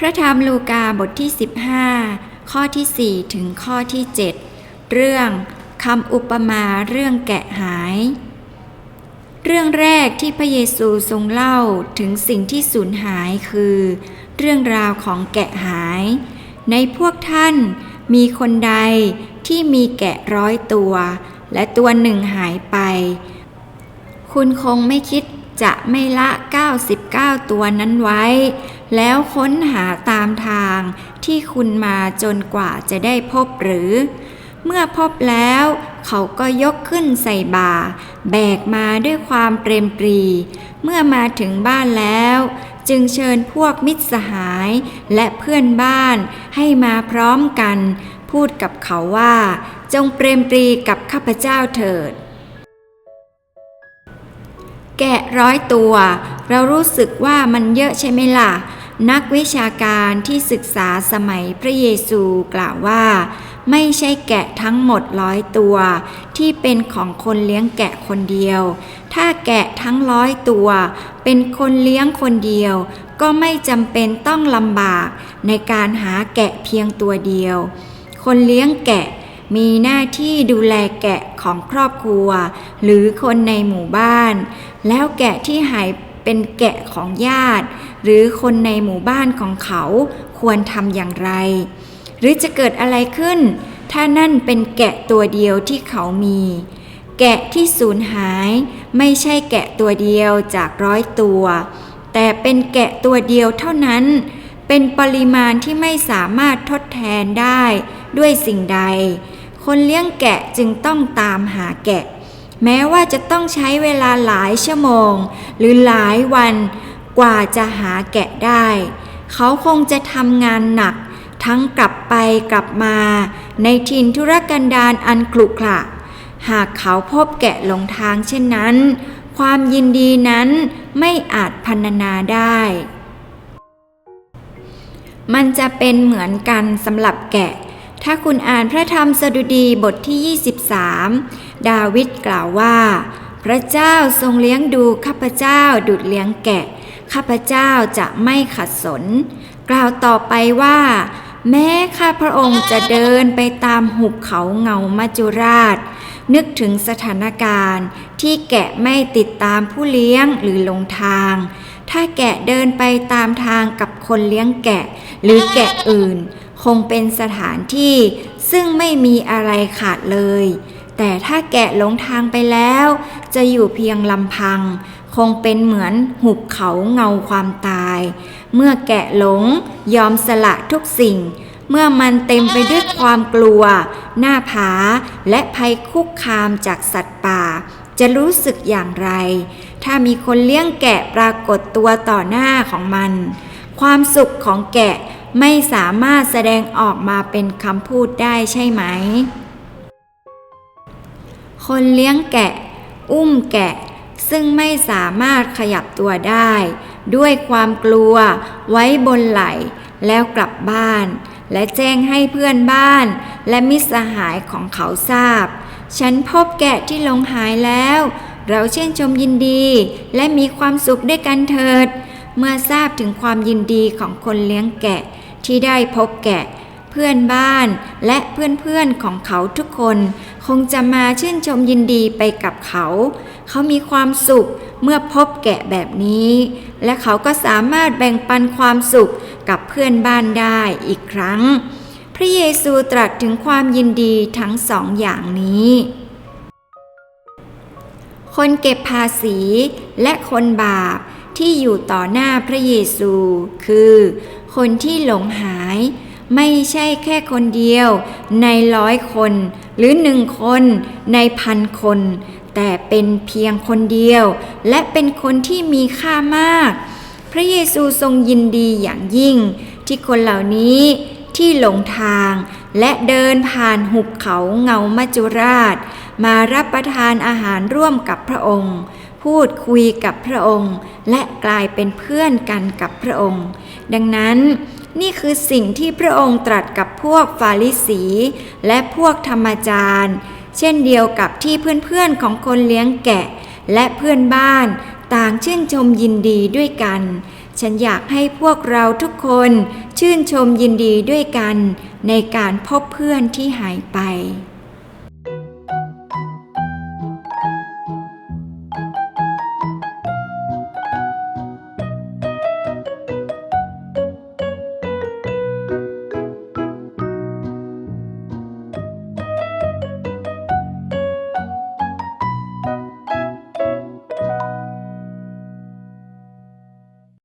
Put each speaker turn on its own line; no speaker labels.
พระธรรมลูกาบทที่ 15 ข้อที่ 4 ถึงข้อที่ 7 เรื่องคำอุปมาเรื่องแกะหาย เรื่องแรกที่พระเยซูทรงเล่าถึงสิ่งที่สูญหายคือ เรื่องราวของแกะหาย ในพวกท่านมีคนใดที่มีแกะร้อยตัว และตัวหนึ่งหายไป คุณคงไม่คิดจะไม่ละ 99 ตัวนั้นไว้ แล้วค้นหาตามทางที่คุณมาจนกว่าจะได้พบหรือ เมื่อพบแล้ว เขาก็ยกขึ้นใส่บ่า แบกมาด้วยความเปรมปรี เมื่อมาถึงบ้านแล้ว จึงเชิญพวกมิตรสหายและเพื่อนบ้านให้มาพร้อมกัน พูดกับเขาว่า จงเปรมปรีกับข้าพเจ้าเถิดแกะร้อยตัว เรารู้สึกว่ามันเยอะใช่ไหมล่ะ นักวิชาการที่ศึกษาสมัยพระเยซูกล่าวว่า ไม่ใช่แกะทั้งหมดร้อยตัว ที่เป็นของคนเลี้ยงแกะคนเดียว ถ้าแกะทั้งร้อยตัว เป็นคนเลี้ยงคนเดียว ก็ไม่จำเป็นต้องลำบากในการหาแกะเพียงตัวเดียว คนเลี้ยงแกะมีหน้าที่ดูแลแกะของครอบครัว หรือคนในหมู่บ้าน แล้วแกะที่หาย เป็นแกะของญาติ หรือคนในหมู่บ้านของเขาควรทำอย่างไร หรือจะเกิดอะไรขึ้น ถ้านั่นเป็นแกะตัวเดียวที่เขามี แกะที่สูญหายไม่ใช่แกะตัวเดียวจากร้อยตัว แต่เป็นแกะตัวเดียวเท่านั้น เป็นปริมาณที่ไม่สามารถทดแทนได้ด้วยสิ่งใด คนเลี้ยงแกะจึงต้องตามหาแกะ แม้ว่าจะต้องใช้เวลาหลายชั่วโมง หรือหลายวันกว่าจะหาแกะได้ เขาคงจะทำงานหนัก ทั้งกลับไปกลับมา ในถิ่นธุรกันดารอันขรุขระหากเขาพบแกะหลงทางเช่นนั้น ความยินดีนั้นไม่อาจพรรณนาได้ มันจะเป็นเหมือนกันสำหรับแกะ ถ้าคุณอ่านพระธรรมสดุดีบทที่ 23 ดาวิดกล่าวว่า พระเจ้าทรงเลี้ยงดูข้าพเจ้าดุดเลี้ยงแกะ ข้าพเจ้าจะไม่ขัดสน กล่าวต่อไปว่า แม้ข้าพระองค์จะเดินไปตามหุบเขาเงามัจจุราช นึกถึงสถานการณ์ที่แกะไม่ติดตามผู้เลี้ยงหรือลงทาง ถ้าแกะเดินไปตามทางกับคนเลี้ยงแกะ หรือแกะอื่น คงเป็นสถานที่ซึ่งไม่มีอะไรขาดเลย แต่ถ้าแกะหลงทางไปแล้ว จะอยู่เพียงลำพัง คงเป็นเหมือนหุบเขาเงาความตาย เมื่อแกะหลงยอมสละทุกสิ่ง เมื่อมันเต็มไปด้วยความกลัว หน้าผา และภัยคุกคามจากสัตว์ป่า จะรู้สึกอย่างไร ถ้ามีคนเลี้ยงแกะปรากฏตัวต่อหน้าของมัน ความสุขของแกะ ไม่สามารถแสดงออกมาเป็นคำพูดได้ใช่ไหม คนเลี้ยงแกะ อุ้มแกะ ซึ่งไม่สามารถขยับตัวได้ ด้วยความกลัว ไว้บนไหล่แล้วกลับบ้าน และแจ้งให้เพื่อนบ้าน และมิตรสหายของเขาทราบ ฉันพบแกะที่หลงหายแล้ว เราเชื่นชมยินดี และมีความสุขด้วยกันเถิด เมื่อทราบถึงความยินดีของคนเลี้ยงแกะที่ได้พบแกะ เพื่อนบ้านและเพื่อนๆของเขาทุกคน คงจะมาชื่นชมยินดีไปกับเขา เขามีความสุขเมื่อพบแกะแบบนี้ และเขาก็สามารถแบ่งปันความสุขกับเพื่อนบ้านได้อีกครั้ง พระเยซูตรัสถึงความยินดีทั้งสองอย่างนี้ คนเก็บภาษีและคนบาป ที่อยู่ต่อหน้าพระเยซู คือ คนที่หลงหาย ไม่ใช่แค่คนเดียว ในร้อยคน หรือหนึ่งคนในพันคน แต่เป็นเพียงคนเดียว และเป็นคนที่มีค่ามาก พระเยซูทรงยินดีอย่างยิ่ง ที่คนเหล่านี้ที่หลงทาง และเดินผ่านหุบเขาเงามัจุราช มารับประทานอาหารร่วมกับพระองค์ พูดคุยกับพระองค์ และกลายเป็นเพื่อนกันกับพระองค์ ดังนั้นนี่คือสิ่งที่พระองค์ตรัสกับพวกฟาริสี และพวกธรรมจารย์ เช่นเดียวกับที่เพื่อนๆของคนเลี้ยงแกะ และเพื่อนบ้านต่างชื่นชมยินดีด้วยกัน ฉันอยากให้พวกเราทุกคนชื่นชมยินดีด้วยกัน ในการพบเพื่อนที่หายไป